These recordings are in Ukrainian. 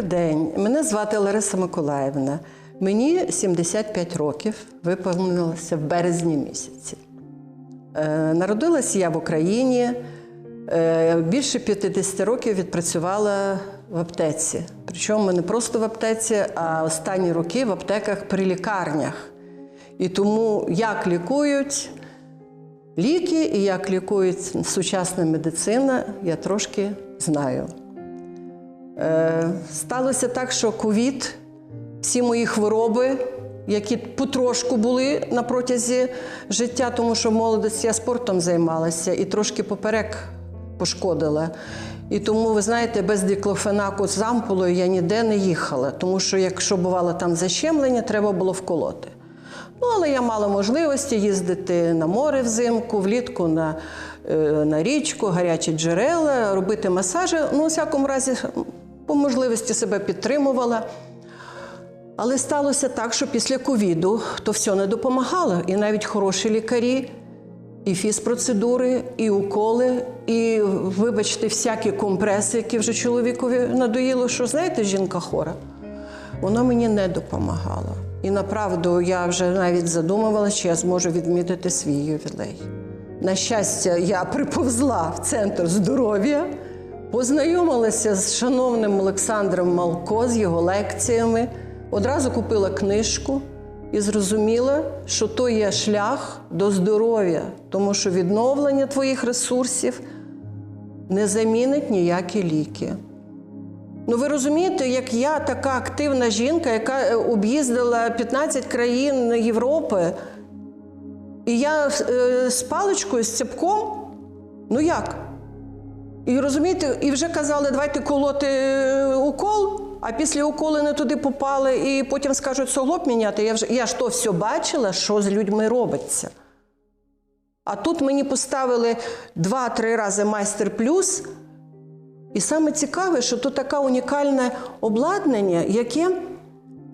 Добрий день. Мене звати Лариса Миколаївна. Мені 75 років виповнилося в березні місяці. Е, Народилася я в Україні. Е, Більше 50 років відпрацювала в аптеці. Причому не просто в аптеці, а останні роки в аптеках при лікарнях. І тому як лікують ліки і як лікують сучасна медицина, я трошки знаю. Е, Сталося так, що ковід, всі мої хвороби, які потрошку були на протязі життя, тому що в молодості я спортом займалася і трошки поперек пошкодила. І тому, ви знаєте, без диклофенаку з ампулою я ніде не їхала, тому що якщо бувало там защемлення, треба було вколоти. Ну, але я мала можливості їздити на море взимку, влітку на, е, на річку, гарячі джерела, робити масажі. Ну, у всякому разі, по можливості себе підтримувала. Але сталося так, що після ковіду то все не допомагало. І навіть хороші лікарі, і фізпроцедури, і уколи, і, вибачте, всякі компреси, які вже чоловікові надоїло, що знаєте, жінка хора. Воно мені не допомагало. І направду я вже навіть задумувала, чи я зможу відмітити свій ювілей. На щастя, я приповзла в центр здоров'я, познайомилася з шановним Олександром Малко, з його лекціями, одразу купила книжку і зрозуміла, що то є шлях до здоров'я, тому що відновлення твоїх ресурсів не замінить ніякі ліки. Ну, ви розумієте, як я така активна жінка, яка е, об'їздила 15 країн Європи, і я е, з паличкою, з цепком, ну як? І розумієте, і вже казали, давайте колоти е, укол, а після уколи не туди попали, і потім скажуть суглоб міняти. Я, вже, я ж то все бачила, що з людьми робиться. А тут мені поставили два-три рази майстер плюс. І саме цікаве, що тут таке унікальне обладнання, яке,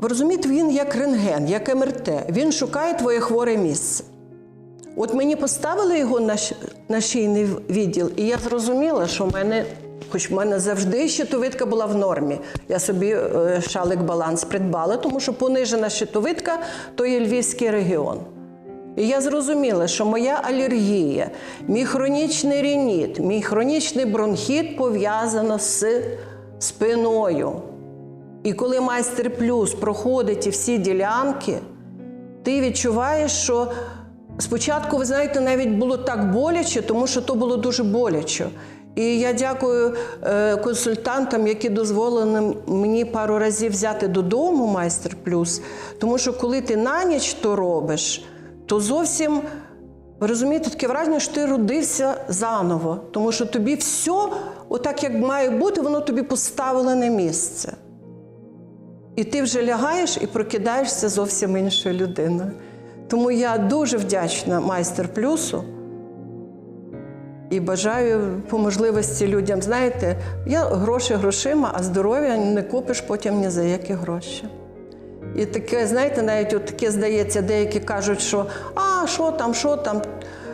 ви розумієте, він як рентген, як МРТ. Він шукає твоє хворе місце. От мені поставили його на, на шийний відділ, і я зрозуміла, що в мене, хоч в мене завжди щитовидка була в нормі. Я собі е, шалик баланс придбала, тому що понижена щитовидка то є Львівський регіон. І я зрозуміла, що моя алергія, мій хронічний рініт, мій хронічний бронхіт пов'язано з спиною. І коли майстер плюс проходить ті всі ділянки, ти відчуваєш, що спочатку, ви знаєте, навіть було так боляче, тому що то було дуже боляче. І я дякую е, консультантам, які дозволили мені пару разів взяти додому майстер плюс. Тому що коли ти на ніч то робиш, то зовсім розумієте, таке враження, що ти родився заново, тому що тобі все, отак як має бути, воно тобі поставило на місце. І ти вже лягаєш і прокидаєшся зовсім іншою людиною. Тому я дуже вдячна майстер плюсу і бажаю по можливості людям, знаєте, я гроші грошима, а здоров'я не купиш потім ні за які гроші. І таке, знаєте, навіть от таке здається, деякі кажуть, що а що там, що там,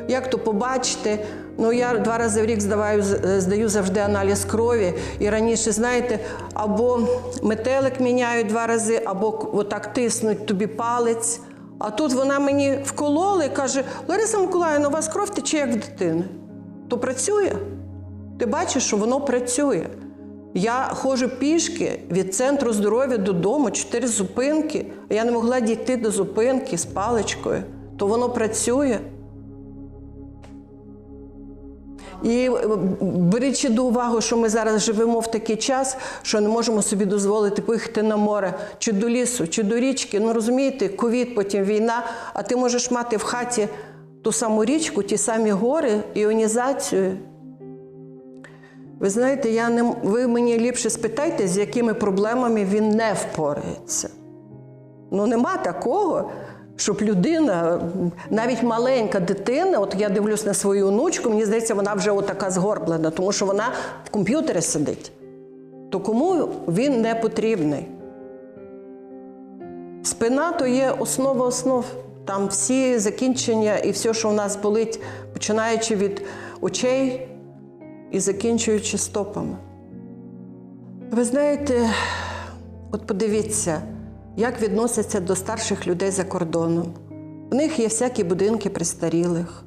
як то побачити. Ну, я два рази в рік здаваю, здаю завжди аналіз крові. І раніше, знаєте, або метелик міняють два рази, або отак тиснуть тобі палець. А тут вона мені вколола і каже: Лариса Миколаївна, у вас кров тече як в дитини. То працює. Ти бачиш, що воно працює. Я ходжу пішки від центру здоров'я додому, чотири зупинки. а Я не могла дійти до зупинки з паличкою. То воно працює. І е, беручи до уваги, що ми зараз живемо в такий час, що не можемо собі дозволити поїхати на море, чи до лісу, чи до річки. Ну розумієте, ковід, потім війна, а ти можеш мати в хаті ту саму річку, ті самі гори, іонізацію. Ви знаєте, я не, ви мені ліпше спитайте, з якими проблемами він не впорається. Ну, нема такого, щоб людина, навіть маленька дитина, от я дивлюсь на свою онучку, мені здається, вона вже отака згорблена, тому що вона в комп'ютері сидить. То кому він не потрібний? Спина то є основа основ. Там всі закінчення і все, що в нас болить, починаючи від очей і закінчуючи стопами. Ви знаєте, От подивіться, як відносяться до старших людей за кордоном. У них є всякі будинки престарілих.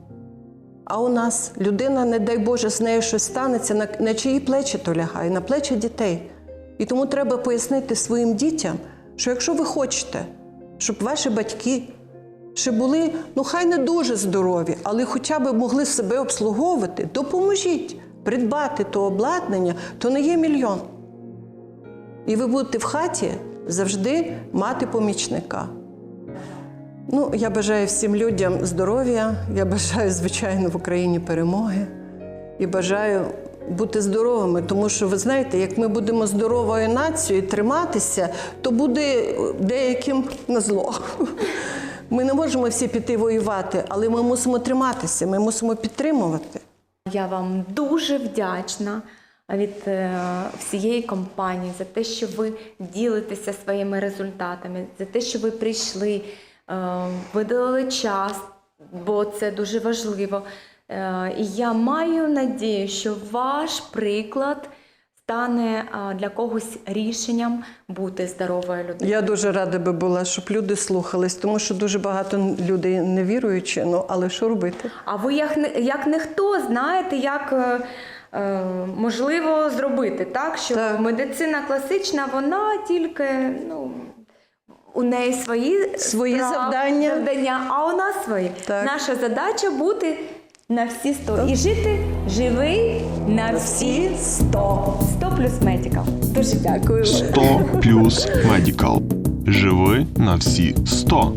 А у нас людина, не дай Боже, з нею щось станеться, на, на чиї плечі то лягає, на плечі дітей. І тому треба пояснити своїм дітям, що якщо ви хочете, щоб ваші батьки ще були, ну хай не дуже здорові, але хоча б могли себе обслуговувати, допоможіть придбати то обладнання, то не є мільйон. І ви будете в хаті завжди мати помічника. Ну, я бажаю всім людям здоров'я, я бажаю, звичайно, в Україні перемоги і бажаю бути здоровими, тому що ви знаєте, як ми будемо здоровою нацією триматися, то буде деяким на зло. Ми не можемо всі піти воювати, але ми мусимо триматися, ми мусимо підтримувати. Я вам дуже вдячна від е, всієї компанії за те, що ви ділитеся своїми результатами, за те, що ви прийшли, е, виділили час, бо це дуже важливо. Е, І я маю надію, що ваш приклад стане для когось рішенням бути здоровою людиною. Я дуже рада би була, щоб люди слухались, тому що дуже багато людей не віруючи, ну але що робити? А ви як, як ніхто знаєте, як можливо зробити, так? Що Так. медицина класична, вона тільки ну, у неї свої, Свої справи, завдання. завдання, а у нас свої. Так. Наша задача бути на всі сто і жити живий на всі сто. Сто плюс медикал. Дуже дякую. 100 плюс Медікал. Живи на всі 100.